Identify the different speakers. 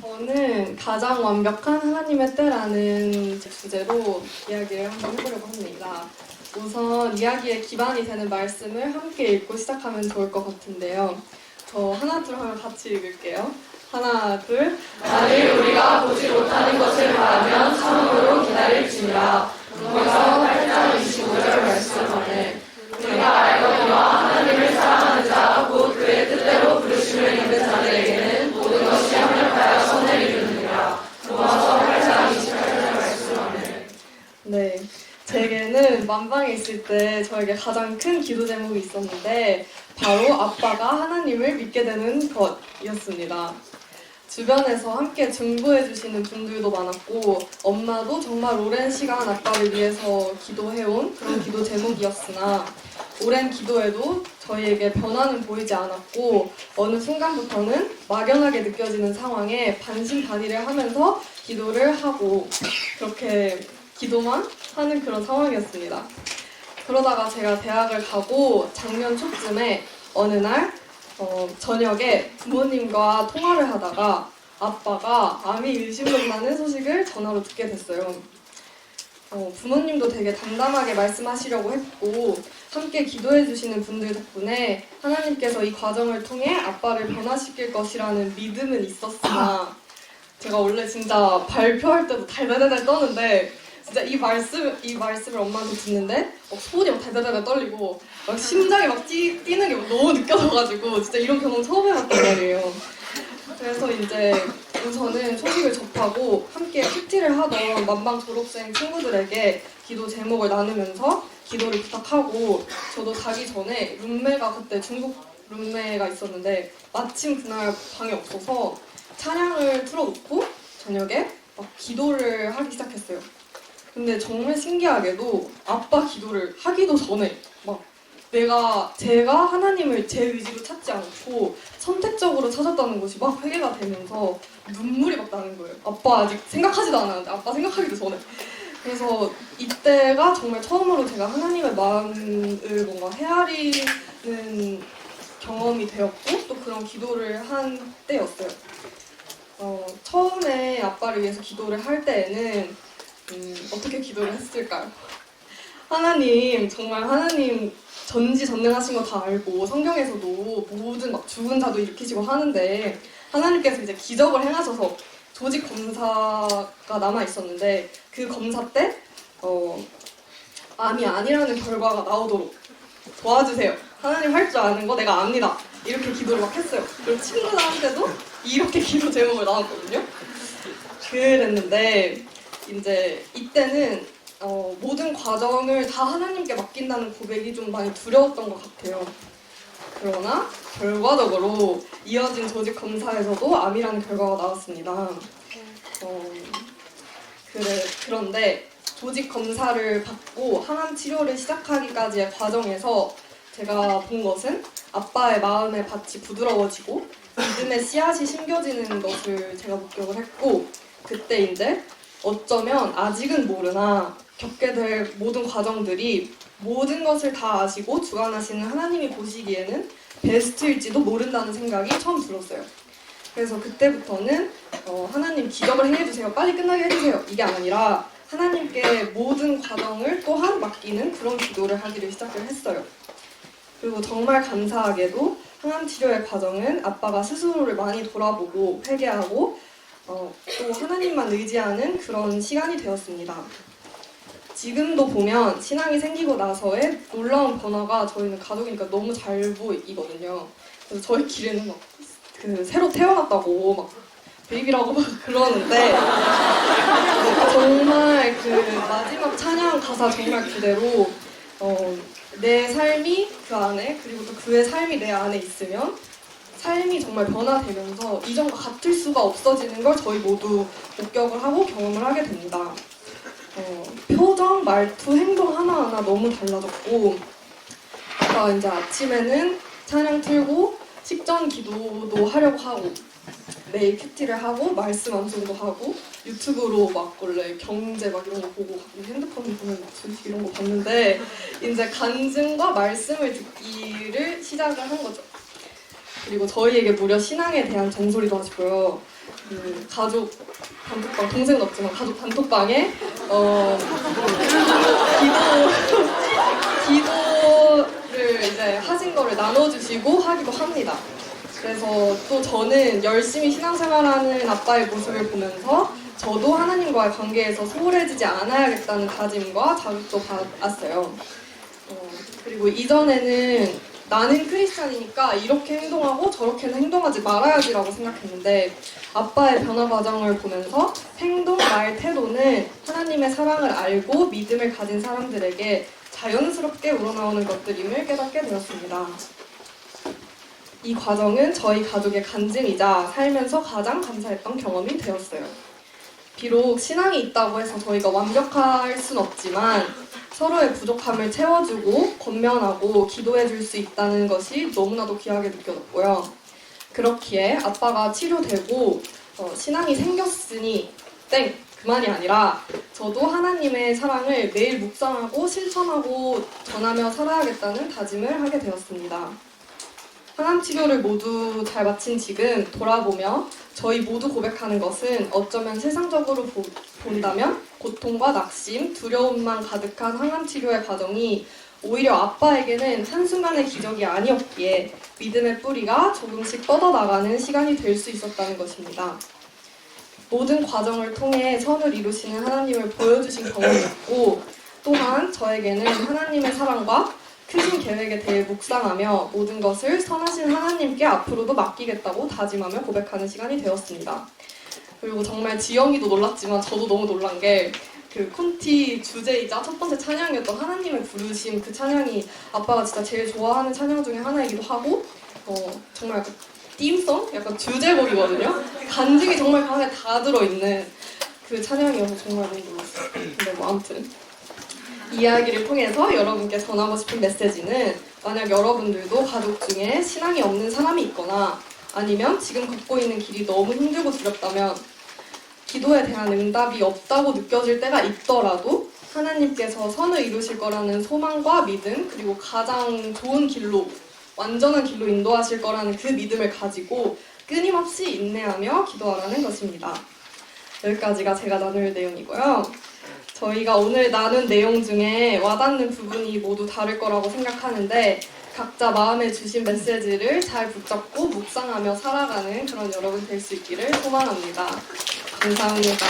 Speaker 1: 저는 가장 완벽한 하나님의 때라는 주제로 이야기를 한번 해보려고 합니다. 우선 이야기의 기반이 되는 말씀을 함께 읽고 시작하면 좋을 것 같은데요. 저 하나 둘 하면 같이 읽을게요. 하나 둘
Speaker 2: 만일 우리가 보지 못하는 것을 바라면 참으로 기다릴지니라. 로마서 8장 25
Speaker 1: 만방에 있을 때 저에게 가장 큰 기도 제목이 있었는데 바로 아빠가 하나님을 믿게 되는 것이었습니다. 주변에서 함께 중보해 주시는 분들도 많았고 엄마도 정말 오랜 시간 아빠를 위해서 기도해온 그런 기도 제목이었으나 오랜 기도에도 저희에게 변화는 보이지 않았고 어느 순간부터는 막연하게 느껴지는 상황에 반신반의를 하면서 기도를 하고 그렇게 기도만 하는 그런 상황이었습니다. 그러다가 제가 대학을 가고 작년 초쯤에 어느 날 어, 저녁에 부모님과 통화를 하다가 아빠가 암이 의심된다는 소식을 전화로 듣게 됐어요. 어, 부모님도 되게 담담하게 말씀하시려고 했고 함께 기도해 주시는 분들 덕분에 하나님께서 이 과정을 통해 아빠를 변화시킬 것이라는 믿음은 있었으나 제가 원래 진짜 발표할 때도 달달달달 떠는데 진짜 이 말씀 이 말씀을 엄마한테 듣는데 막 손이 막 달달달달 떨리고 막 심장이 막 뛰, 뛰는 게 너무 느껴져가지고 진짜 이런 경험 처음 해봤단 말이에요. 그래서 이제 우선은 소식을 접하고 함께 PT를 하던 만방 졸업생 친구들에게 기도 제목을 나누면서 기도를 부탁하고 저도 자기 전에 룸메가 그때 중국 룸메가 있었는데 마침 그날 방에 없어서 찬양을 틀어놓고 저녁에 막 기도를 하기 시작했어요. 근데 정말 신기하게도 아빠 기도를 하기도 전에 막 내가 제가 하나님을 제 의지로 찾지 않고 선택적으로 찾았다는 것이 막 회개가 되면서 눈물이 막 나는 거예요. 아빠 아직 생각하지도 않았는데 아빠 생각하기도 전에. 그래서 이때가 정말 처음으로 제가 하나님의 마음을 뭔가 헤아리는 경험이 되었고 또 그런 기도를 한 때였어요. 어, 처음에 아빠를 위해서 기도를 할 때에는 음, 어떻게 기도를 했을까요? 하나님 정말 하나님 전지전능하신 거 다 알고 성경에서도 모든 막 죽은 자도 일으키시고 하는데 하나님께서 이제 기적을 행하셔서 조직 검사가 남아 있었는데 그 검사 때 어, 암이 아니라는 결과가 나오도록 도와주세요. 하나님 할 줄 아는 거 내가 압니다. 이렇게 기도를 막 했어요. 그리고 친구들한테도 이렇게 기도 제목을 나왔거든요. 그랬는데 이제 이때는 어, 모든 과정을 다 하나님께 맡긴다는 고백이 좀 많이 두려웠던 것 같아요. 그러나 결과적으로 이어진 조직 검사에서도 암이라는 결과가 나왔습니다. 어, 그래, 그런데 조직 검사를 받고 항암 치료를 시작하기까지의 과정에서 제가 본 것은 아빠의 마음의 밭이 부드러워지고 믿음의 씨앗이 심겨지는 것을 제가 목격을 했고 그때 이제 어쩌면 아직은 모르나 겪게 될 모든 과정들이 모든 것을 다 아시고 주관하시는 하나님이 보시기에는 베스트일지도 모른다는 생각이 처음 들었어요. 그래서 그때부터는 어, 하나님 기적을 행해주세요. 빨리 끝나게 해주세요. 이게 아니라 하나님께 모든 과정을 또한 맡기는 그런 기도를 하기를 시작을 했어요. 그리고 정말 감사하게도 항암 치료의 과정은 아빠가 스스로를 많이 돌아보고 회개하고 어, 또 하나님만 의지하는 그런 시간이 되었습니다. 지금도 보면 신앙이 생기고 나서의 놀라운 변화가 저희는 가족이니까 너무 잘 보이거든요. 그래서 저희 길에는 막 그 새로 태어났다고 막 베이비라고 막 그러는데 정말 그 마지막 찬양 가사 정말 그대로 어, 내 삶이 그 안에 그리고 또 그의 삶이 내 안에 있으면 삶이 정말 변화되면서 이전과 같을 수가 없어지는 걸 저희 모두 목격을 하고 경험을 하게 됩니다. 어, 표정, 말투, 행동 하나하나 너무 달라졌고 제가 이제 아침에는 찬양 틀고 식전 기도도 하려고 하고 매일 큐티를 하고 말씀 암송도 하고 유튜브로 막 원래 경제 막 이런 거 보고 핸드폰 막 주식 이런 거 봤는데 이제 간증과 말씀을 듣기를 시작을 한 거죠. 그리고 저희에게 무려 신앙에 대한 정소리도 하시고요. 그 가족 단톡방 동생은 없지만 가족 단톡방에 어 기도 기도를 이제 하신 거를 나눠주시고 하기도 합니다. 그래서 또 저는 열심히 신앙생활하는 아빠의 모습을 보면서 저도 하나님과의 관계에서 소홀해지지 않아야겠다는 다짐과 자극도 받았어요. 어, 그리고 이전에는 나는 크리스찬이니까 이렇게 행동하고 저렇게는 행동하지 말아야지라고 생각했는데 아빠의 변화 과정을 보면서 행동, 말, 태도는 하나님의 사랑을 알고 믿음을 가진 사람들에게 자연스럽게 우러나오는 것들임을 깨닫게 되었습니다. 이 과정은 저희 가족의 간증이자 살면서 가장 감사했던 경험이 되었어요. 비록 신앙이 있다고 해서 저희가 완벽할 순 없지만 서로의 부족함을 채워주고 권면하고 기도해 줄 수 있다는 것이 너무나도 귀하게 느껴졌고요. 그렇기에 아빠가 치료되고 어, 신앙이 생겼으니 땡! 그만이 아니라 저도 하나님의 사랑을 매일 묵상하고 실천하고 전하며 살아야겠다는 다짐을 하게 되었습니다. 항암 치료를 모두 잘 마친 지금 돌아보며 저희 모두 고백하는 것은 어쩌면 세상적으로 보- 본다면 고통과 낙심, 두려움만 가득한 항암 치료의 과정이 오히려 아빠에게는 한순간의 기적이 아니었기에 믿음의 뿌리가 조금씩 뻗어나가는 시간이 될 수 있었다는 것입니다. 모든 과정을 통해 선을 이루시는 하나님을 보여주신 경험이었고 또한 저에게는 하나님의 사랑과 크신 계획에 대해 묵상하며 모든 것을 선하신 하나님께 앞으로도 맡기겠다고 다짐하며 고백하는 시간이 되었습니다. 그리고 정말 지영이도 놀랐지만 저도 너무 놀란 게 그 콘티 주제이자 첫 번째 찬양이었던 하나님의 부르심 그 찬양이 아빠가 진짜 제일 좋아하는 찬양 중에 하나이기도 하고 어, 정말 약간 띠임송? 약간 주제곡이거든요. 간증이 정말 그 안에 다 들어있는 그 찬양이어서 정말 너무 놀랐어요. 근데 뭐 아무튼 이야기를 통해서 여러분께 전하고 싶은 메시지는 만약 여러분들도 가족 중에 신앙이 없는 사람이 있거나 아니면 지금 걷고 있는 길이 너무 힘들고 두렵다면 기도에 대한 응답이 없다고 느껴질 때가 있더라도 하나님께서 선을 이루실 거라는 소망과 믿음 그리고 가장 좋은 길로 완전한 길로 인도하실 거라는 그 믿음을 가지고 끊임없이 인내하며 기도하라는 것입니다. 여기까지가 제가 나눌 내용이고요. 저희가 오늘 나눈 내용 중에 와닿는 부분이 모두 다를 거라고 생각하는데 각자 마음에 주신 메시지를 잘 붙잡고 묵상하며 살아가는 그런 여러분 될 수 있기를 소망합니다. 감사합니다.